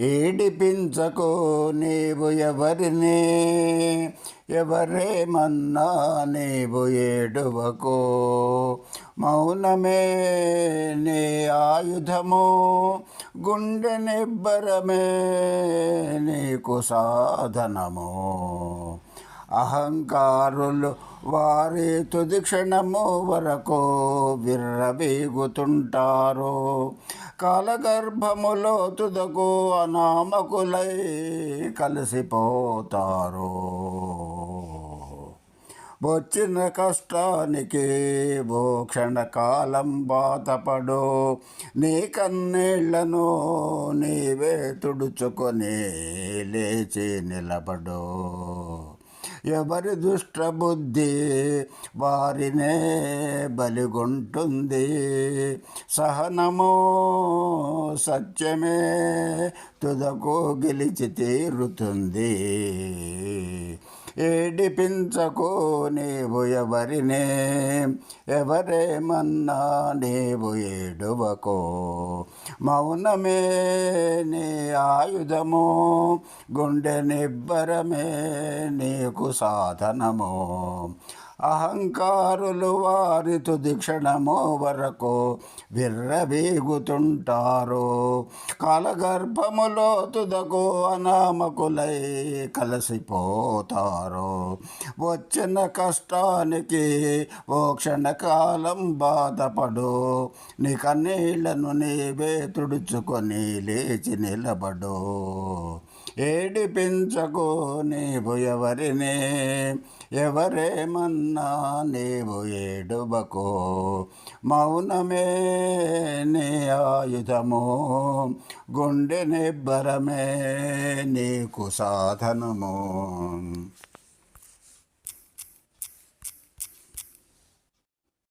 ఏడిపించకో నీవు ఎవరిని? ఎవరేమన్నా నీవు ఏడువకు? మౌనమే నీ ఆయుధము గుండె నిబ్బరమే నీకు సాధనము. అహంకారులు వారి తుది క్షణము వరకు విర్రబీగుతుంటారు కాలగర్భములో తుదకు అనామకులై కలిసిపోతారు. వచ్చిన కష్టానికి భూక్షణ కాలం బాధపడు నీ కన్నీళ్ళను నీవే తుడుచుకొని లేచి నిలబడు. ఎవరి దుష్టబుద్ధి వారినే బలిగొంటుంది. సహనమో సత్యమే తుదకు గెలిచి తీరుతుంది. ఏడిపించకు నీవు ఎవరినే? ఎవరేమన్నా నీవు ఏడువకో. మౌనమే నీ ఆయుధము గుండె నిబ్బరమే నీకు సాధనము. అహంకారులు వారి తుది క్షణము వరకు విర్రవీగుతుంటారు. కాలగర్భములో తుదకు అనామకులై కలసిపోతారు. వచ్చిన కష్టానికి ఓ క్షణకాలం బాధపడు. నీ కన్నీళ్ళను నీవే తుడుచుకొని లేచి నిలబడు. ఏడిపించకు నీవు ఎవరిని? ఎవరేమన్నా నీవు ఏడుబకో? మౌనమే నీ ఆయుధము గుండె నిబ్బరమే నీకు సాధనము.